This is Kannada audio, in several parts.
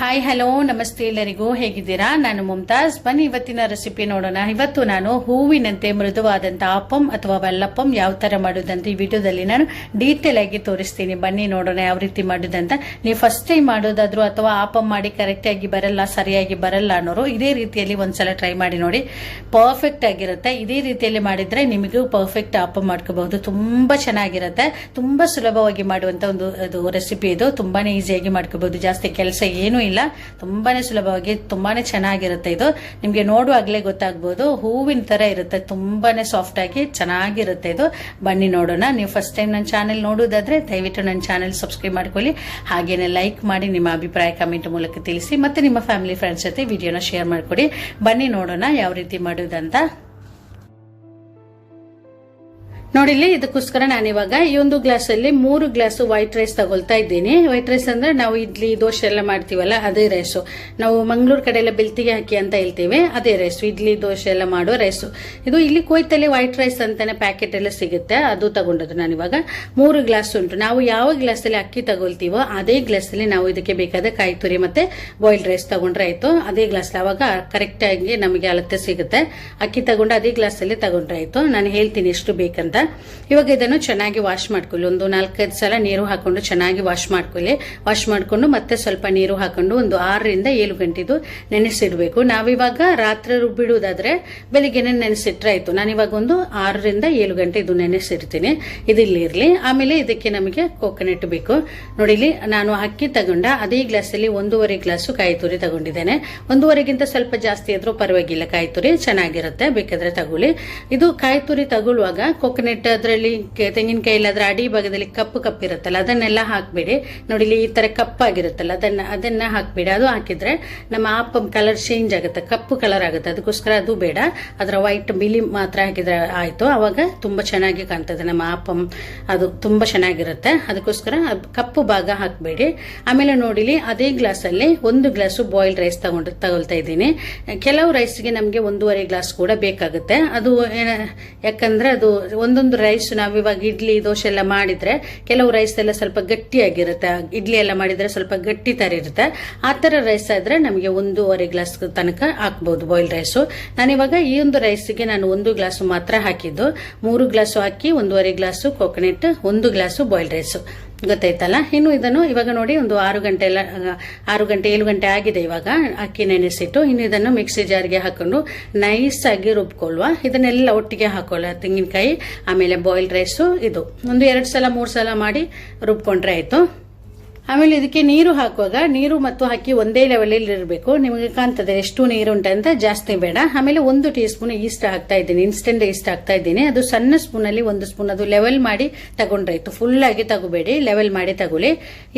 ಹಾಯ್ ಹಲೋ ನಮಸ್ತೆ ಎಲ್ಲರಿಗೂ ಹೇಗಿದ್ದೀರಾ? ನಾನು ಮುಮ್ತಾಜ್ ಬನ್ನಿ, ಇವತ್ತಿನ ರೆಸಿಪಿ ನೋಡೋಣ. ಇವತ್ತು ನಾನು ಹೂವಿನಂತೆ ಮೃದುವಾದಂತ ಅಪ್ಪಂ ಅಥವಾ ಬೆಲ್ಲಪ್ಪಂ ಯಾವ ತರ ಮಾಡೋದಂತ ಈ ವಿಡಿಯೋದಲ್ಲಿ ನಾನು ಡೀಟೇಲ್ ಆಗಿ ತೋರಿಸ್ತೀನಿ. ಬನ್ನಿ, ನೋಡೋಣ ಯಾವ ರೀತಿ ಮಾಡುದಂತ. ನೀವು ಫಸ್ಟ್ ಟೈಮ್ ಮಾಡೋದಾದ್ರೂ ಅಥವಾ ಆಪಂ ಮಾಡಿ ಕರೆಕ್ಟ್ ಆಗಿ ಬರಲ್ಲ, ಸರಿಯಾಗಿ ಬರಲ್ಲ ಅನ್ನೋರು ಇದೇ ರೀತಿಯಲ್ಲಿ ಒಂದ್ಸಲ ಟ್ರೈ ಮಾಡಿ ನೋಡಿ. ಪರ್ಫೆಕ್ಟ್ ಆಗಿರುತ್ತೆ. ಇದೇ ರೀತಿಯಲ್ಲಿ ಮಾಡಿದ್ರೆ ನಿಮಗೂ ಪರ್ಫೆಕ್ಟ್ ಆಪಂ ಮಾಡ್ಕೋಬಹುದು. ತುಂಬಾ ಚೆನ್ನಾಗಿರುತ್ತೆ. ತುಂಬಾ ಸುಲಭವಾಗಿ ಮಾಡುವಂತ ಒಂದು ರೆಸಿಪಿ ಇದು. ತುಂಬಾನೇ ಈಸಿಯಾಗಿ ಮಾಡ್ಕೋಬಹುದು. ಜಾಸ್ತಿ ಕೆಲಸ ಏನೂ ಇಲ್ಲ. ತುಂಬಾನೇ ಸುಲಭವಾಗಿ ತುಂಬಾನೇ ಚೆನ್ನಾಗಿರುತ್ತೆ ಇದು. ನಿಮ್ಗೆ ನೋಡುವಾಗ್ಲೇ ಗೊತ್ತಾಗ್ಬೋದು. ಹೂವಿನ ತರ ಇರುತ್ತೆ. ತುಂಬಾನೇ ಸಾಫ್ಟ್ ಆಗಿ ಚೆನ್ನಾಗಿರುತ್ತೆ ಇದು. ಬನ್ನಿ ನೋಡೋಣ. ನೀವು ಫಸ್ಟ್ ಟೈಮ್ ನನ್ನ ಚಾನೆಲ್ ನೋಡೋದಾದ್ರೆ ದಯವಿಟ್ಟು ನನ್ನ ಚಾನೆಲ್ ಸಬ್ಸ್ಕ್ರೈಬ್ ಮಾಡ್ಕೊಳ್ಳಿ. ಹಾಗೇನೆ ಲೈಕ್ ಮಾಡಿ ನಿಮ್ಮ ಅಭಿಪ್ರಾಯ ಕಮೆಂಟ್ ಮೂಲಕ ತಿಳಿಸಿ ಮತ್ತೆ ನಿಮ್ಮ ಫ್ಯಾಮಿಲಿ ಫ್ರೆಂಡ್ಸ್ ಜೊತೆ ವಿಡಿಯೋನ ಶೇರ್ ಮಾಡ್ಕೊಡಿ. ಬನ್ನಿ ನೋಡೋಣ ಯಾವ ರೀತಿ ಮಾಡೋದಂತ. ನೋಡಿಲ್ಲಿ ಇದಕ್ಕೋಸ್ಕರ ನಾನು ಇವಾಗ ಈ ಒಂದು ಗ್ಲಾಸ್ ಅಲ್ಲಿ ಮೂರು ಗ್ಲಾಸ್ ವೈಟ್ ರೈಸ್ ತಗೊಳ್ತಾ ಇದ್ದೀನಿ. ವೈಟ್ ರೈಸ್ ಅಂದ್ರೆ ನಾವು ಇಡ್ಲಿ, ದೋಸೆ ಎಲ್ಲ ಮಾಡ್ತೀವಲ್ಲ, ಅದೇ ರೈಸು ನಾವು ಮಂಗಳೂರು ಕಡೆ ಎಲ್ಲ ಬೆಳ್ತಿಗೆ ಹಾಕಿ ಅಂತ ಹೇಳ್ತೀವಿ, ಅದೇ ರೈಸು ಇಡ್ಲಿ, ದೋಸೆ ಎಲ್ಲ ಮಾಡೋ ರೈಸು ಇದು ಇಲ್ಲಿ ಕೊಯ್ತಲ್ಲಿ ವೈಟ್ ರೈಸ್ ಅಂತಾನೆ ಪ್ಯಾಕೆಟ್ ಎಲ್ಲ ಸಿಗುತ್ತೆ, ಅದು ತಗೊಂಡದ್ದು ಇವಾಗ ಮೂರು ಗ್ಲಾಸ್ ಉಂಟು. ನಾವು ಯಾವ ಗ್ಲಾಸ್ ಅಲ್ಲಿ ಅಕ್ಕಿ ತಗೊಳ್ತೀವೋ ಅದೇ ಗ್ಲಾಸ್ ಅಲ್ಲಿ ನಾವು ಇದಕ್ಕೆ ಬೇಕಾದ ಕಾಯಿ ತುರಿ ಮತ್ತೆ ಬಾಯ್ಲ್ಡ್ ರೈಸ್ ತಗೊಂಡ್ರೆ ಆಯ್ತು. ಅದೇ ಗ್ಲಾಸ್ ಅವಾಗ ಕರೆಕ್ಟ್ ಆಗಿ ನಮಗೆ ಅಳತೆ ಸಿಗುತ್ತೆ. ಅಕ್ಕಿ ತಗೊಂಡು ಅದೇ ಗ್ಲಾಸ್ ಅಲ್ಲಿ ತಗೊಂಡ್ರೆ ಆಯ್ತು. ನಾನು ಹೇಳ್ತೀನಿ ಎಷ್ಟು ಬೇಕಂತ. ಇವಾಗ ಇದನ್ನು ಚೆನ್ನಾಗಿ ವಾಶ್ ಮಾಡ್ಕೊಳ್ಳಿ. ಒಂದು ನಾಲ್ಕೈದು ಸಲ ನೀರು ಹಾಕೊಂಡು ಚೆನ್ನಾಗಿ ವಾಶ್ ಮಾಡ್ಕೊಳ್ಳಿ. ವಾಶ್ ಮಾಡ್ಕೊಂಡು ಮತ್ತೆ ಸ್ವಲ್ಪ ನೀರು ಹಾಕೊಂಡು ಒಂದು ಆರರಿಂದ ಏಳು ಗಂಟೆದು ನೆನೆಸಿಡಬೇಕು. ನಾವಿವಾಗ ರಾತ್ರಿ ರುಬ್ಬಿಡುವುದಾದ್ರೆ ಬೆಳಿಗ್ಗೆನೆ ನೆನೆಸಿಟ್ರೆ ಆಯ್ತು. ನಾನಿವಾಗ ಒಂದು ಆರರಿಂದ ಏಳು ಗಂಟೆ ಇದು ನೆನೆಸಿಡ್ತೀನಿ ಇದಿಲ್ಲಿರಲಿ ಆಮೇಲೆ ಇದಕ್ಕೆ ನಮಗೆ ಕೋಕೋನಟ್ ಬೇಕು. ನೋಡಿಲಿ ನಾನು ಅಕ್ಕಿ ತಗೊಂಡ ಅದೇ ಗ್ಲಾಸಲ್ಲಿ ಒಂದೂವರೆ ಗ್ಲಾಸು ಕಾಯಿ ತುರಿ ತಗೊಂಡಿದ್ದೇನೆ. ಒಂದೂವರೆಗಿಂತ ಸ್ವಲ್ಪ ಜಾಸ್ತಿ ಆದರೂ ಪರವಾಗಿಲ್ಲ. ಕಾಯಿ ತುರಿ ಚೆನ್ನಾಗಿರುತ್ತೆ. ಬೇಕಾದ್ರೆ ತಗೊಳ್ಳಿ. ಇದು ಕಾಯಿ ತುರಿ ತಗೊಳ್ಳುವಾಗ ಕೋಕೋನಟ್ ಅದರಲ್ಲಿ ತೆಂಗಿನಕಾಯಿ ಇಲ್ಲಾದ್ರೆ ಅಡಿ ಭಾಗದಲ್ಲಿ ಕಪ್ಪು ಕಪ್ಪು ಇರುತ್ತಲ್ಲ, ಅದನ್ನೆಲ್ಲ ಹಾಕ್ಬೇಡಿ. ನೋಡಿ, ಇಲ್ಲಿ ಈ ತರ ಕಪ್ಪಾಗಿರುತ್ತಲ್ಲ, ಅದನ್ನ ಅದನ್ನ ಹಾಕಬೇಡಿ. ಅದು ಹಾಕಿದ್ರೆ ನಮ್ಮ ಆಪಂ ಕಲರ್ ಚೇಂಜ್ ಆಗುತ್ತೆ, ಕಪ್ಪು ಕಲರ್ ಆಗುತ್ತೆ. ಅದಕ್ಕೋಸ್ಕರ ಅದು ಬೇಡ. ಅದರ ವೈಟ್ ಬಿಲಿ ಮಾತ್ರ ಹಾಕಿದ್ರೆ ಆಯ್ತು. ಆವಾಗ ತುಂಬಾ ಚೆನ್ನಾಗಿ ಕಾಣ್ತದೆ ನಮ್ಮ ಆಪಂ. ಅದು ತುಂಬಾ ಚೆನ್ನಾಗಿರುತ್ತೆ. ಅದಕ್ಕೋಸ್ಕರ ಅದ್ ಕಪ್ಪು ಭಾಗ ಹಾಕಬೇಡಿ. ಆಮೇಲೆ ನೋಡಿಲಿ, ಅದೇ ಗ್ಲಾಸ್ ಅಲ್ಲಿ ಒಂದು ಗ್ಲಾಸು ಬಾಯ್ಲ್ಡ್ ರೈಸ್ ತಗೊಂಡು ತಗೊಳ್ತಾ ಇದ್ದೀನಿ. ಕೆಲವು ರೈಸ್ಗೆ ನಮಗೆ ಒಂದೂವರೆ ಗ್ಲಾಸ್ ಕೂಡ ಬೇಕಾಗುತ್ತೆ. ಅದು ಯಾಕಂದರೆ ಅದು ಒಂದೊಂದು ರೈಸ್ ನಾವು ಇವಾಗ ಇಡ್ಲಿ, ದೋಸೆ ಎಲ್ಲ ಮಾಡಿದ್ರೆ ಕೆಲವು ರೈಸ್ ಎಲ್ಲ ಸ್ವಲ್ಪ ಗಟ್ಟಿಯಾಗಿರುತ್ತೆ. ಇಡ್ಲಿ ಎಲ್ಲ ಮಾಡಿದ್ರೆ ಸ್ವಲ್ಪ ಗಟ್ಟಿ ತರ ಇರುತ್ತೆ. ಆ ತರ ರೈಸ್ ಆದ್ರೆ ನಮಗೆ ಒಂದೂವರೆ ಗ್ಲಾಸ್ ತನಕ ಹಾಕ್ಬಹುದು ಬಾಯ್ಲ್ ರೈಸು ನಾನಿವಾಗ ಈ ಒಂದು ರೈಸ್ಗೆ ನಾನು ಒಂದು ಗ್ಲಾಸ್ ಮಾತ್ರ ಹಾಕಿದ್ದು. ಮೂರು ಗ್ಲಾಸು ಹಾಕಿ ಒಂದೂವರೆ ಗ್ಲಾಸು ಕೊಕೊನೆಟ್ ಒಂದು ಗ್ಲಾಸು ಬಾಯ್ಲ್ ರೈಸು ಗೊತ್ತಾಯ್ತಲ್ಲ? ಇನ್ನು ಇದನ್ನು ಇವಾಗ ನೋಡಿ ಒಂದು ಆರು ಗಂಟೆ ಎಲ್ಲ, ಆರು ಗಂಟೆ, ಏಳು ಗಂಟೆ ಆಗಿದೆ ಇವಾಗ. ಅಕ್ಕಿ ನೆನೆಸಿಟ್ಟು ಇನ್ನು ಇದನ್ನು ಮಿಕ್ಸಿ ಜಾರ್ಗೆ ಹಾಕೊಂಡು ನೈಸ್ ಆಗಿ ರುಬ್ಕೊಳ್ಳುವ. ಇದನ್ನೆಲ್ಲ ಒಟ್ಟಿಗೆ ಹಾಕೊಳ್ಳ, ತೆಂಗಿನಕಾಯಿ, ಆಮೇಲೆ ಬಾಯ್ಲ್ಡ್ ರೈಸು ಇದು. ಒಂದು ಎರಡು ಸಲ, ಮೂರು ಸಲ ಮಾಡಿ ರುಬ್ಕೊಂಡ್ರೆ ಆಯ್ತು. ಆಮೇಲೆ ಇದಕ್ಕೆ ನೀರು ಹಾಕುವಾಗ ನೀರು ಮತ್ತು ಅಕ್ಕಿ ಒಂದೇ ಲೆವೆಲಲ್ಲಿ ಇರಬೇಕು. ನಿಮಗೆ ಕಾಣ್ತದೆ ಎಷ್ಟು ನೀರು ಉಂಟಂತ ಜಾಸ್ತಿ ಬೇಡ. ಆಮೇಲೆ ಒಂದು ಟೀ ಸ್ಪೂನ್ ಈಸ್ಟ್ ಹಾಕ್ತಾ ಇದ್ದೀನಿ ಇನ್ಸ್ಟೆಂಟ್ ಈಸ್ಟ್ ಹಾಕ್ತಾ ಇದ್ದೀನಿ. ಅದು ಸಣ್ಣ ಸ್ಪೂನ್ ಅಲ್ಲಿ ಒಂದು ಸ್ಪೂನ್ ಅದು ಲೆವೆಲ್ ಮಾಡಿ ತಗೊಂಡ್ರಾಯ್ತು ಫುಲ್ ಆಗಿ ತಗೋಬೇಡಿ ಲೆವೆಲ್ ಮಾಡಿ ತಗೊಳ್ಳಿ.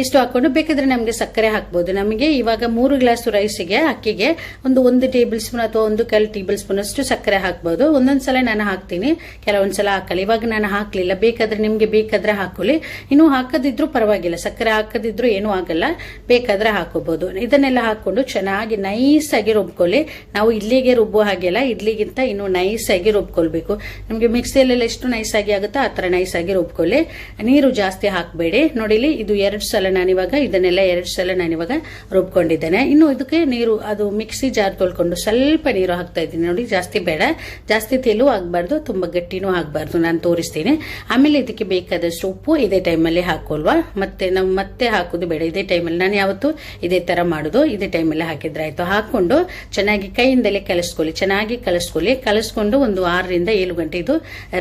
ಇಷ್ಟು ಹಾಕೊಂಡು ಬೇಕಾದ್ರೆ ನಮಗೆ ಸಕ್ಕರೆ ಹಾಕ್ಬೋದು. ನಮಗೆ ಇವಾಗ ಮೂರು ಗ್ಲಾಸ್ ರೈಸಿಗೆ ಅಕ್ಕಿಗೆ ಒಂದು ಒಂದು ಟೇಬಲ್ ಸ್ಪೂನ್ ಅಥವಾ ಒಂದು ಕೆಲ್ ಟೇಬಲ್ ಸ್ಪೂನ್ ಅಷ್ಟು ಸಕ್ಕರೆ ಹಾಕ್ಬೋದು. ಒಂದೊಂದ್ಸಲ ನಾನು ಹಾಕ್ತೀನಿ. ಕೆಲವೊಂದ್ಸಲ ಹಾಕಲ್ಲ. ಇವಾಗ ನಾನು ಹಾಕ್ಲಿಲ್ಲ. ಬೇಕಾದ್ರೆ ನಿಮ್ಗೆ ಬೇಕಾದ್ರೆ ಹಾಕೊಳ್ಳಿ. ಇನ್ನು ಹಾಕದಿದ್ರು ಪರವಾಗಿಲ್ಲ. ಸಕ್ಕರೆ ಹಾಕದಿದ್ರು ಏನೂ ಆಗಲ್ಲ, ಬೇಕಾದ್ರೆ ಹಾಕೋಬಹುದು ಇದನ್ನೆಲ್ಲ ಹಾಕೊಂಡು ಚೆನ್ನಾಗಿ ನೈಸ್ ಆಗಿ ರುಬ್ಕೊಳ್ಳಿ. ನಾವು ಇಡ್ಲಿಗೆ ರುಬ್ಬೋ ಹಾಗೆಲ್ಲ ಇಡ್ಲಿಗಿಂತ ಇನ್ನು ನೈಸ್ ಆಗಿ ರುಬ್ಕೊಳ್ಬೇಕು. ನಿಮ್ಗೆ ಮಿಕ್ಸಿಯಲ್ಲೆಲ್ಲ ಎಷ್ಟು ನೈಸ್ ಆಗಿ ಆಗುತ್ತೋ ಆ ತರ ನೈಸ್ ಆಗಿ ರುಬ್ಕೊಳ್ಳಿ. ನೀರು ಜಾಸ್ತಿ ಹಾಕಬೇಡಿ. ನೋಡಿಲಿ, ಇದು ಎರಡು ಸಲ ನಾನಿವಾಗ ಇದನ್ನೆಲ್ಲ ಎರಡು ಸಲ ನಾನಿವಾಗ ರುಬ್ಕೊಂಡಿದ್ದೇನೆ. ಇನ್ನು ಇದಕ್ಕೆ ನೀರು, ಅದು ಮಿಕ್ಸಿ ಜಾರ್ ತೊಳ್ಕೊಂಡು ಸ್ವಲ್ಪ ನೀರು ಹಾಕ್ತಾ ಇದ್ದೀನಿ. ನೋಡಿ, ಜಾಸ್ತಿ ಬೇಡ. ಜಾಸ್ತಿ ತೆಲು ಆಗಬಾರ್ದು, ತುಂಬಾ ಗಟ್ಟಿನೂ ಆಗಬಾರ್ದು. ನಾನು ತೋರಿಸ್ತೀನಿ. ಆಮೇಲೆ ಇದಕ್ಕೆ ಬೇಕಾದಷ್ಟು ಉಪ್ಪು ಇದೇ ಟೈಮಲ್ಲಿ ಹಾಕೊಲ್ವಾ ಮತ್ತೆ ನಾವು ಮತ್ತೆ ಹಾಕೋದು ಬೇಡ. ಇದೇ ಟೈಮಲ್ಲಿ ನಾನು ಯಾವತ್ತು ಇದೇ ತರ ಮಾಡೋದು. ಇದೇ ಟೈಮಲ್ಲಿ ಹಾಕಿದ್ರೆ ಆಯ್ತು. ಹಾಕೊಂಡು ಚೆನ್ನಾಗಿ ಕೈಯಿಂದಲೇ ಕಲಸ್ಕೊಳ್ಳಿ. ಚೆನ್ನಾಗಿ ಕಲಸ್ಕೊಳ್ಳಿ. ಕಲಸ್ಕೊಂಡು ಒಂದು ಆರರಿಂದ ಏಳು ಗಂಟೆ ಇದು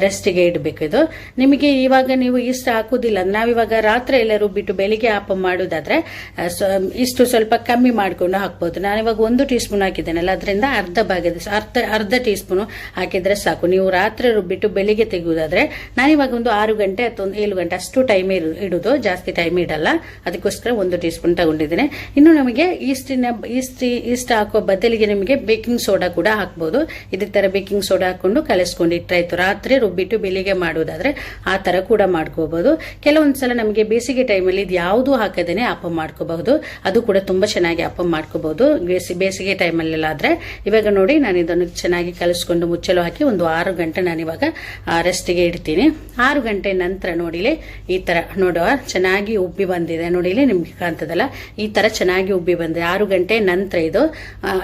ರೆಸ್ಟಿಗೆ ಇಡಬೇಕು ಇದು. ನಿಮಗೆ ಇವಾಗ ನೀವು ಇಷ್ಟು ಹಾಕುದಿಲ್ಲ. ನಾವಿವಾಗ ರಾತ್ರಿ ಎಲ್ಲರೂ ರುಬ್ಬಿಟ್ಟು ಬೆಳಿಗ್ಗೆ ಆಪ ಮಾಡೋದಾದ್ರೆ ಇಷ್ಟು ಸ್ವಲ್ಪ ಕಮ್ಮಿ ಮಾಡ್ಕೊಂಡು ಹಾಕ್ಬೋದು. ನಾನಿವಾಗ ಒಂದು ಟೀ ಸ್ಪೂನ್ ಹಾಕಿದ್ದೇನಲ್ಲ, ಅದರಿಂದ ಅರ್ಧ ಭಾಗದ ಅರ್ಧ ಅರ್ಧ ಟೀ ಸ್ಪೂನ್ ಹಾಕಿದ್ರೆ ಸಾಕು. ನೀವು ರಾತ್ರಿ ರುಬ್ಬಿಟ್ಟು ಬೆಳಿಗ್ಗೆ ತೆಗೆಯುವುದಾದ್ರೆ ನಾನಿವಾಗ ಒಂದು ಆರು ಗಂಟೆ ಅಥವಾ ಒಂದು ಏಳು ಗಂಟೆ ಅಷ್ಟು ಟೈಮ್ ಇಡುದು. ಜಾಸ್ತಿ ಟೈಮ್ ಇಡಲ್ಲ. ಅದಕ್ಕೋಸ್ಕರ ಒಂದು ಟೀ ಸ್ಪೂನ್ ತಗೊಂಡಿದ್ದೇನೆ. ಇನ್ನು ನಮಗೆ ಈಸ್ಟಿನ ಈಸ್ಟಿ, ಈಸ್ಟ್ ಹಾಕೋ ಬದಲಿಗೆ ನಿಮಗೆ ಬೇಕಿಂಗ್ ಸೋಡಾ ಕೂಡ ಹಾಕ್ಬೋದು. ಇದೇ ತರ ಬೇಕಿಂಗ್ ಸೋಡಾ ಹಾಕೊಂಡು ಕಲಸ್ಕೊಂಡು ಇಟ್ಟಾಯ್ತು ರಾತ್ರಿ ರುಬ್ಬಿಟ್ಟು ಬೆಳಿಗ್ಗೆ ಮಾಡೋದಾದ್ರೆ ಆ ತರ ಕೂಡ ಮಾಡ್ಕೋಬಹುದು ಕೆಲವೊಂದ್ಸಲ ನಮಗೆ ಬೇಸಿಗೆ ಟೈಮಲ್ಲಿ ಇದು ಯಾವುದು ಹಾಕದೇನೆ ಅಪ್ಪ ಮಾಡ್ಕೋಬಹುದು. ಅದು ಕೂಡ ತುಂಬಾ ಚೆನ್ನಾಗಿ ಅಪ್ಪ ಮಾಡ್ಕೋಬಹುದು. ಬೇಸಿ, ಬೇಸಿಗೆ ಟೈಮಲ್ಲೆಲ್ಲ ಆದ್ರೆ ಇವಾಗ ನೋಡಿ ನಾನು ಇದನ್ನು ಚೆನ್ನಾಗಿ ಕಲಸ್ಕೊಂಡು ಮುಚ್ಚಲು ಹಾಕಿ ಒಂದು ಆರು ಗಂಟೆ ನಾನು ಇವಾಗ ರೆಸ್ಟಿಗೆ ಇಡ್ತೀನಿ. ಆರು ಗಂಟೆ ನಂತರ ನೋಡಿಲಿ ಈ ತರ ನೋಡುವ. ಚೆನ್ನಾಗಿ ಉಬ್ಬಿ ಬಂದಿದೆ. ನೋಡಿ ನೋಡಿ ಇಲ್ಲಿ ನಿಮ್ಗೆ ಕಾಣ್ತದಲ್ಲ? ಈ ತರ ಚೆನ್ನಾಗಿ ಉಬ್ಬಿ ಬಂದಿದೆ ಆರು ಗಂಟೆ ನಂತರ ಇದು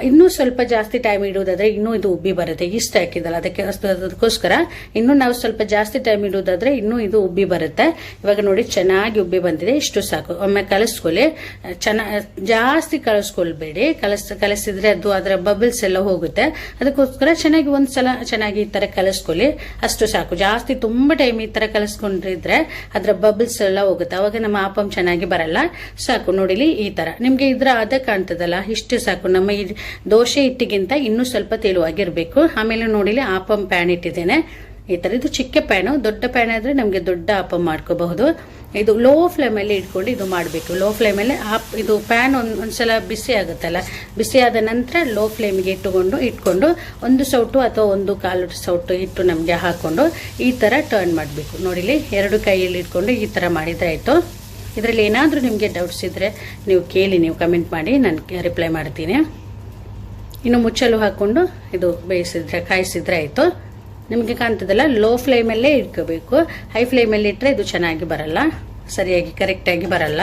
ಇನ್ನೂ ಸ್ವಲ್ಪ ಜಾಸ್ತಿ ಟೈಮ್ ಇಡುವುದಾದ್ರೆ ಇನ್ನೂ ಇದು ಉಬ್ಬಿ ಬರುತ್ತೆ. ಇಷ್ಟ ಹಾಕಿದಲ್ಲ ಅದಕ್ಕೆ ಅದಕ್ಕೋಸ್ಕರ ಇನ್ನೂ ನಾವು ಸ್ವಲ್ಪ ಜಾಸ್ತಿ ಟೈಮ್ ಇಡುವುದಾದ್ರೆ ಇನ್ನೂ ಇದು ಉಬ್ಬಿ ಬರುತ್ತೆ. ಇವಾಗ ನೋಡಿ, ಚೆನ್ನಾಗಿ ಉಬ್ಬಿ ಬಂದಿದೆ, ಇಷ್ಟು ಸಾಕು. ಒಮ್ಮೆ ಕಲಿಸ್ಕೊಳ್ಳಿ. ಚೆನ್ನಾಗಿ ಜಾಸ್ತಿ ಕಲಿಸ್ಕೊಳ್ಬೇಡಿ. ಕಲಸ್, ಕಲಸಿದ್ರೆ ಅದು ಅದರ ಬಬಲ್ಸ್ ಎಲ್ಲ ಹೋಗುತ್ತೆ. ಅದಕ್ಕೋಸ್ಕರ ಚೆನ್ನಾಗಿ ಒಂದ್ಸಲ ಚೆನ್ನಾಗಿ ಈ ತರ ಕಲಿಸ್ಕೊಳ್ಳಿ. ಅಷ್ಟು ಸಾಕು. ಜಾಸ್ತಿ ತುಂಬಾ ಟೈಮ್ ಈ ತರ ಕಲಿಸ್ಕೊಂಡಿದ್ರೆ ಅದರ ಬಬಲ್ಸ್ ಎಲ್ಲ ಹೋಗುತ್ತೆ. ಅವಾಗ ನಮ್ಮ ಆಪಂ ಚೆನ್ನಾಗಿ ಬರಲ್ಲ. ಸಾಕು ನೋಡಿಲಿ ಈ ತರ. ನಿಮ್ಗೆ ಇದ್ರ ಅದ ಕಾಣ್ತದಲ್ಲ, ಇಷ್ಟು ಸಾಕು. ನಮ್ಮ ಈ ದೋಸೆ ಹಿಟ್ಟಿಗಿಂತ ಇನ್ನೂ ಸ್ವಲ್ಪ ತೆಳುವಾಗಿರ್ಬೇಕು ಆಮೇಲೆ ನೋಡಿಲಿ ಆಪಂ ಪ್ಯಾನ್ ಇಟ್ಟಿದ್ದೇನೆ. ಈ ತರ. ಇದು ಚಿಕ್ಕ ಪ್ಯಾನು ದೊಡ್ಡ ಪ್ಯಾನ್ ಆದ್ರೆ ನಮಗೆ ದೊಡ್ಡ ಆಪಂ ಮಾಡ್ಕೋಬಹುದು. ಇದು ಲೋ ಫ್ಲೇಮಲ್ಲಿ ಇಟ್ಕೊಂಡು ಇದು ಮಾಡಬೇಕು. ಲೋ ಫ್ಲೇಮಲ್ಲಿ ಆಪ್ ಇದು ಪ್ಯಾನ್ ಒಂದ್ ಒಂದ್ಸಲ ಬಿಸಿ ಆಗುತ್ತಲ್ಲ. ಬಿಸಿ ಆದ ನಂತರ ಲೋ ಫ್ಲೇಮ್ಗೆ ಇಟ್ಟುಕೊಂಡು ಇಟ್ಕೊಂಡು ಒಂದು ಸೌಟು ಅಥವಾ ಒಂದು ಕಾಲು ಸೌಟು ಇಟ್ಟು ನಮಗೆ ಹಾಕೊಂಡು ಈ ತರ ಟರ್ನ್ ಮಾಡಬೇಕು. ನೋಡಿಲಿ ಎರಡು ಕೈಯಲ್ಲಿ ಇಟ್ಕೊಂಡು ಈ ತರ ಮಾಡಿದ್ರೆ ಆಯ್ತು ಇದರಲ್ಲಿ ಏನಾದರೂ ನಿಮಗೆ ಡೌಟ್ಸ್ ಇದ್ದರೆ ನೀವು ಕೇಳಿ, ನೀವು ಕಮೆಂಟ್ ಮಾಡಿ, ನಾನು ರಿಪ್ಲೈ ಮಾಡ್ತೀನಿ. ಇನ್ನು ಮುಚ್ಚಲು ಹಾಕ್ಕೊಂಡು ಇದು ಬೇಯಿಸಿದ್ರೆ, ಕಾಯಿಸಿದ್ರೆ ಆಯಿತು. ನಿಮಗೆ ಕಾಣ್ತದಲ್ಲ ಲೋ ಫ್ಲೇಮಲ್ಲೇ ಇಟ್ಕೋಬೇಕು. ಹೈ ಫ್ಲೇಮಲ್ಲಿ ಇಟ್ಟರೆ ಇದು ಚೆನ್ನಾಗಿ ಬರಲ್ಲ. ಸರಿಯಾಗಿ ಕರೆಕ್ಟಾಗಿ ಬರಲ್ಲ.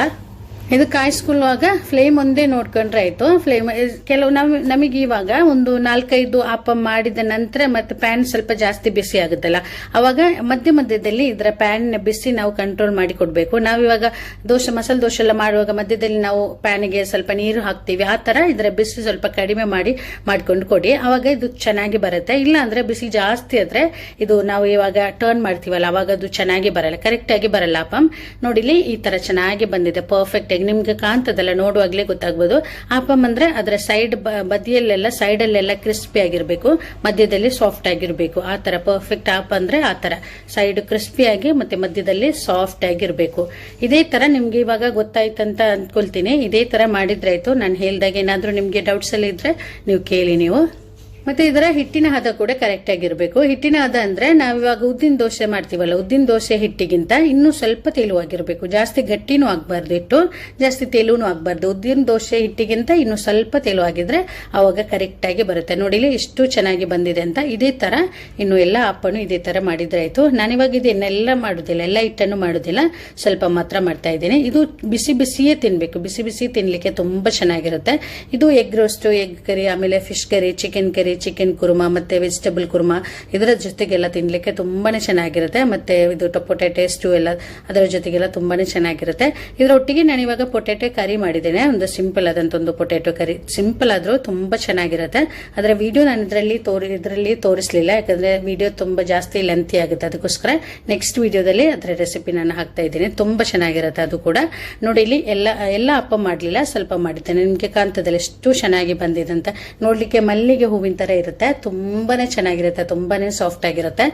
ಇದು ಕಾಯಿಸ್ಕೊಳ್ಳುವಾಗ ಫ್ಲೇಮ್ ಒಂದೇ ನೋಡ್ಕೊಂಡ್ರೆ ಆಯ್ತು. ಫ್ಲೇಮ್ ಕೆಲವು ನಮ್, ನಮಗೆ ಇವಾಗ ಒಂದು ನಾಲ್ಕೈದು ಆಪ ಮಾಡಿದ ನಂತರ ಮತ್ತೆ ಪ್ಯಾನ್ ಸ್ವಲ್ಪ ಜಾಸ್ತಿ ಬಿಸಿ ಆಗುತ್ತಲ್ಲ. ಅವಾಗ ಮಧ್ಯ ಮಧ್ಯದಲ್ಲಿ ಇದರ ಪ್ಯಾನ್ ಬಿಸಿ ನಾವು ಕಂಟ್ರೋಲ್ ಮಾಡಿ ಕೊಡಬೇಕು. ನಾವು ಇವಾಗ ದೋಸೆ, ಮಸಾಲೆ ದೋಸೆ ಎಲ್ಲ ಮಾಡುವಾಗ ಮಧ್ಯದಲ್ಲಿ ನಾವು ಪ್ಯಾನಿಗೆ ಸ್ವಲ್ಪ ನೀರು ಹಾಕ್ತೀವಿ. ಆ ತರ ಇದರ ಬಿಸಿ ಸ್ವಲ್ಪ ಕಡಿಮೆ ಮಾಡಿ ಮಾಡ್ಕೊಂಡು ಕೊಡಿ. ಅವಾಗ ಇದು ಚೆನ್ನಾಗಿ ಬರುತ್ತೆ. ಇಲ್ಲ ಅಂದ್ರೆ ಬಿಸಿ ಜಾಸ್ತಿ ಆದ್ರೆ ಇದು ನಾವು ಇವಾಗ ಟರ್ನ್ ಮಾಡ್ತೀವಲ್ಲ, ಅವಾಗ ಅದು ಚೆನ್ನಾಗಿ ಬರಲ್ಲ. ಕರೆಕ್ಟ್ ಆಗಿ ಬರಲ್ಲ ಅಪ್ಪ ನೋಡಿಲಿ ಈ ತರ ಚೆನ್ನಾಗಿ ಬಂದಿದೆ. ಪರ್ಫೆಕ್ಟ್ ಆಗಿ ನಿಮ್ಗೆ ಕಾಣ್ತದಲ್ಲ, ನೋಡುವಾಗ್ಲೇ ಗೊತ್ತಾಗ್ಬೋದು. ಅಪ್ಪಮ್ ಅಂದ್ರೆ ಅದರ ಸೈಡ್ ಬದಿಯಲ್ಲೆಲ್ಲ ಸೈಡ್ ಅಲ್ಲೆಲ್ಲ ಕ್ರಿಸ್ಪಿ ಆಗಿರ್ಬೇಕು, ಮಧ್ಯದಲ್ಲಿ ಸಾಫ್ಟ್ ಆಗಿರ್ಬೇಕು. ಆ ತರ ಪರ್ಫೆಕ್ಟ್ ಆಪ್ ಅಂದ್ರೆ ಆ ತರ ಸೈಡ್ ಕ್ರಿಸ್ಪಿ ಆಗಿ ಮತ್ತೆ ಮಧ್ಯದಲ್ಲಿ ಸಾಫ್ಟ್ ಆಗಿರ್ಬೇಕು. ಇದೇ ತರ ನಿಮ್ಗೆ ಇವಾಗ ಗೊತ್ತಾಯ್ತಂತ ಅನ್ಕೊಳ್ತೀನಿ. ಇದೇ ತರ ಮಾಡಿದ್ರೆ ಆಯ್ತು. ನಾನು ಹೇಳ್ದಾಗ ಏನಾದ್ರೂ ನಿಮ್ಗೆ ಡೌಟ್ಸ್ ಅಲ್ಲಿ ಇದ್ರೆ ನೀವು ಕೇಳಿ ನೀವು. ಮತ್ತೆ ಇದರ ಹಿಟ್ಟಿನ ಹದ ಕೂಡ ಕರೆಕ್ಟ್ ಆಗಿರಬೇಕು. ಹಿಟ್ಟಿನ ಹದ ಅಂದ್ರೆ ನಾವಿವಾಗ ಉದ್ದಿನ ದೋಸೆ ಮಾಡ್ತೀವಲ್ಲ, ಉದ್ದಿನ ದೋಸೆ ಹಿಟ್ಟಿಗಿಂತ ಇನ್ನೂ ಸ್ವಲ್ಪ ತೆಲುವಾಗಿರಬೇಕು ಜಾಸ್ತಿ ಗಟ್ಟಿನೂ ಆಗಬಾರ್ದು ಹಿಟ್ಟು, ಜಾಸ್ತಿ ತೆಲುವೂ ಆಗಬಾರ್ದು. ಉದ್ದಿನ ದೋಸೆ ಹಿಟ್ಟಿಗಿಂತ ಇನ್ನು ಸ್ವಲ್ಪ ತೆಲುವಾಗಿದ್ರೆ ಅವಾಗ ಕರೆಕ್ಟ್ ಆಗಿ ಬರುತ್ತೆ. ನೋಡಿಲಿ ಎಷ್ಟು ಚೆನ್ನಾಗಿ ಬಂದಿದೆ ಅಂತ ಇದೇ ತರ ಇನ್ನು ಎಲ್ಲ ಅಪ್ಪನು ಇದೇ ತರ ಮಾಡಿದ್ರೆ ಆಯ್ತು. ನಾನಿವಾಗ ಇದನ್ನೆಲ್ಲ ಮಾಡುದಿಲ್ಲ, ಎಲ್ಲ ಹಿಟ್ಟನ್ನು ಮಾಡುದಿಲ್ಲ. ಸ್ವಲ್ಪ ಮಾತ್ರ ಮಾಡ್ತಾ ಇದ್ದೀನಿ. ಇದು ಬಿಸಿ ಬಿಸಿಯೇ ತಿನ್ಬೇಕು. ಬಿಸಿ ಬಿಸಿ ತಿನ್ಲಿಕ್ಕೆ ತುಂಬಾ ಚೆನ್ನಾಗಿರುತ್ತೆ. ಇದು ಎಗ್ ರೋಸ್ಟ್ ಎಗ್ ಕರಿ ಆಮೇಲೆ fish curry chicken curry chicken korma, ಮತ್ತೆ ವೆಜಿಟೇಬಲ್ ಕುರ್ಮಾ, ಇದರ ಜೊತೆಗೆಲ್ಲ ತಿನ್ಲಿಕ್ಕೆ ತುಂಬಾನೇ ಚೆನ್ನಾಗಿರುತ್ತೆ. ಮತ್ತೆ ಇದು ಪೊಟ್ಯಾಟೊ ಸ್ಟೂ ಎಲ್ಲ, ಅದರ ಜೊತೆಗೆಲ್ಲ ತುಂಬಾನೇ ಚೆನ್ನಾಗಿರುತ್ತೆ. ಇದರ ಒಟ್ಟಿಗೆ ನಾನು ಇವಾಗ ಪೊಟ್ಯಾಟೊ ಕರಿ ಮಾಡಿದ್ದೇನೆ. ಒಂದು ಸಿಂಪಲ್ ಆದಂತ ಒಂದು ಪೊಟ್ಯಾಟೊ ಕರಿ ಸಿಂಪಲ್ ಆದ್ರೂ ತುಂಬಾ ಚೆನ್ನಾಗಿರುತ್ತೆ. ಅದರ ವಿಡಿಯೋ ನಾನು ಇದರಲ್ಲಿ ತೋರಿ, ಇದರಲ್ಲಿ ತೋರಿಸಲಿಲ್ಲ. ಯಾಕಂದ್ರೆ ವಿಡಿಯೋ ತುಂಬಾ ಜಾಸ್ತಿ ಲೆಂತಿ ಆಗುತ್ತೆ. ಅದಕ್ಕೋಸ್ಕರ ನೆಕ್ಸ್ಟ್ ವಿಡಿಯೋದಲ್ಲಿ ಅದರ ರೆಸಿಪಿ ನಾನು ಹಾಕ್ತಾ ಇದ್ದೀನಿ. ತುಂಬಾ ಚೆನ್ನಾಗಿರುತ್ತೆ ಅದು ಕೂಡ. ನೋಡಿ, ಇಲ್ಲಿ ಎಲ್ಲ ಎಲ್ಲ ಅಪ್ಪ ಮಾಡಲಿಲ್ಲ. ಸ್ವಲ್ಪ ಮಾಡಿದ್ದೇನೆ. ನಿಮಗೆ ಕಾಂತದಲ್ಲಿ ಎಷ್ಟು ಚೆನ್ನಾಗಿ ಬಂದಿದೆ ಅಂತ ನೋಡ್ಲಿಕ್ಕೆ ಮಲ್ಲಿಗೆ ಹೂವಿನ ತರ ಇರುತ್ತೆ. ತುಂಬಾನೇ ಚೆನ್ನಾಗಿರುತ್ತೆ, ತುಂಬಾನೇ ಸಾಫ್ಟ್ ಆಗಿರುತ್ತೆ.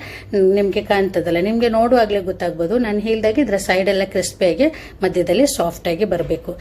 ನಿಮ್ಗೆ ಕಾಣ್ತದಲ್ಲ, ನಿಮ್ಗೆ ನೋಡುವಾಗ್ಲೇ ಗೊತ್ತಾಗ್ಬೋದು. ನಾನು ಹೇಳ್ದಾಗ ಇದ್ರ ಎಲ್ಲ ಕ್ರಿಸ್ಪಿಯಾಗಿ ಮಧ್ಯದಲ್ಲಿ ಸಾಫ್ಟ್ ಆಗಿ ಬರಬೇಕು.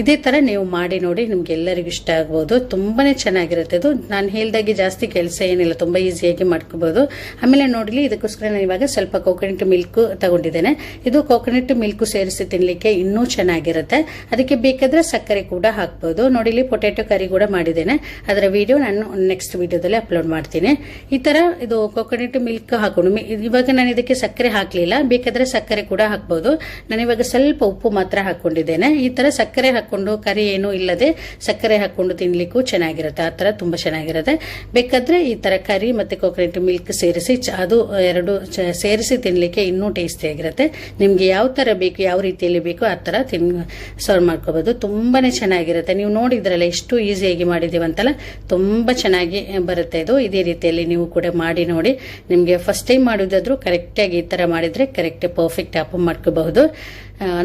ಇದೇ ತರ ನೀವು ಮಾಡಿ ನೋಡಿ ನಿಮ್ಗೆ ಎಲ್ಲರಿಗೂ ಇಷ್ಟ ಆಗ್ಬೋದು. ತುಂಬಾನೇ ಚೆನ್ನಾಗಿರುತ್ತೆ ಇದು. ನಾನು ಹೇಳ್ದಾಗೆ ಜಾಸ್ತಿ ಕೆಲಸ ಏನಿಲ್ಲ, ತುಂಬಾ ಈಸಿಯಾಗಿ ಮಾಡ್ಕೋಬಹುದು ಆಮೇಲೆ ನೋಡಿಲಿ, ಇದಕ್ಕೋಸ್ಕರ ನಾನು ಇವಾಗ ಸ್ವಲ್ಪ ಕೋಕೋನಟ್ ಮಿಲ್ಕ್ ತಗೊಂಡಿದ್ದೇನೆ. ಇದು ಕೋಕೋನಟ್ ಮಿಲ್ಕ್ ಸೇರಿಸಿ ತಿನ್ಲಿಕ್ಕೆ ಇನ್ನೂ ಚೆನ್ನಾಗಿರುತ್ತೆ. ಅದಕ್ಕೆ ಬೇಕಾದ್ರೆ ಸಕ್ಕರೆ ಕೂಡ ಹಾಕ್ಬೋದು. ನೋಡಿಲಿ ಪೊಟ್ಯಾಟೊ ಕರಿ ಕೂಡ ಮಾಡಿದ್ದೇನೆ. ಅದರ ವಿಡಿಯೋ ನಾನು ನೆಕ್ಸ್ಟ್ ವಿಡಿಯೋದಲ್ಲಿ ಅಪ್ಲೋಡ್ ಮಾಡ್ತೀನಿ. ಈ ತರ ಇದು ಕೋಕೋನಟ್ ಮಿಲ್ಕ್ ಹಾಕೊಂಡು ಇವಾಗ ನಾನು ಇದಕ್ಕೆ ಸಕ್ಕರೆ ಹಾಕ್ಲಿಲ್ಲ. ಬೇಕಾದ್ರೆ ಸಕ್ಕರೆ ಕೂಡ ಹಾಕ್ಬೋದು. ನಾನು ಇವಾಗ ಸ್ವಲ್ಪ ಉಪ್ಪು ಮಾತ್ರ ಹಾಕೊಂಡಿದ್ದೇನೆ. ಈ ತರ ಸಕ್ಕರೆ ಹಾಕೊಂಡು, ಕರಿ ಏನು ಇಲ್ಲದೆ ಸಕ್ಕರೆ ಹಾಕೊಂಡು ತಿನ್ಲಿಕ್ಕೂ ಚೆನ್ನಾಗಿರುತ್ತೆ. ಆ ತರ ತುಂಬಾ ಚೆನ್ನಾಗಿರುತ್ತೆ. ಬೇಕಾದ್ರೆ ಈ ತರ ಕರಿ ಮತ್ತೆ ಕೋಕೋನಟ್ ಮಿಲ್ಕ್ ಸೇರಿಸಿ ಅದು ಎರಡು ಸೇರಿಸಿ ತಿನ್ಲಿಕ್ಕೆ ಇನ್ನೂ ಟೇಸ್ಟಿ ಆಗಿರುತ್ತೆ. ನಿಮ್ಗೆ ಯಾವ ತರ ಬೇಕು, ಯಾವ ರೀತಿಯಲ್ಲಿ ಬೇಕು, ಆ ತರ ತಿನ್ ಸರ್ವ್ ಮಾಡ್ಕೋಬಹುದು ತುಂಬಾನೇ ಚೆನ್ನಾಗಿರುತ್ತೆ. ನೀವು ನೋಡಿದ್ರಲ್ಲ, ಎಷ್ಟು ಈಸಿಯಾಗಿ ಮಾಡಿದೀವಂತಲ್ಲ ತುಂಬಾ ಚೆನ್ನಾಗಿ ಬರುತ್ತೆ ಇದು. ಇದೇ ರೀತಿಯಲ್ಲಿ ನೀವು ಕೂಡ ಮಾಡಿ ನೋಡಿ. ನಿಮಗೆ ಫಸ್ಟ್ ಟೈಮ್ ಮಾಡೋದಾದ್ರೂ ಕರೆಕ್ಟಾಗಿ ಈ ಥರ ಮಾಡಿದರೆ ಕರೆಕ್ಟ್ ಪರ್ಫೆಕ್ಟ್ ಅಪ್ ಮಾಡ್ಕೋಬಹುದು.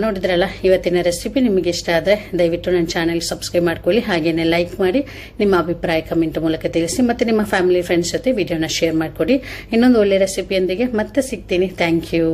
ನೋಡಿದ್ರಲ್ಲ, ಇವತ್ತಿನ ರೆಸಿಪಿ ನಿಮಗೆ ಇಷ್ಟ ಆದರೆ ದಯವಿಟ್ಟು ನನ್ನ ಚಾನೆಲ್ ಸಬ್ಸ್ಕ್ರೈಬ್ ಮಾಡ್ಕೊಳ್ಳಿ. ಹಾಗೆಯೇ ಲೈಕ್ ಮಾಡಿ, ನಿಮ್ಮ ಅಭಿಪ್ರಾಯ ಕಮೆಂಟ್ ಮೂಲಕ ತಿಳಿಸಿ ಮತ್ತು ನಿಮ್ಮ ಫ್ಯಾಮಿಲಿ ಫ್ರೆಂಡ್ಸ್ ಜೊತೆ ವಿಡಿಯೋನ ಶೇರ್ ಮಾಡಿಕೊಡಿ. ಇನ್ನೊಂದು ಒಳ್ಳೆ ರೆಸಿಪಿಯೊಂದಿಗೆ ಮತ್ತೆ ಸಿಗ್ತೀನಿ. Thank you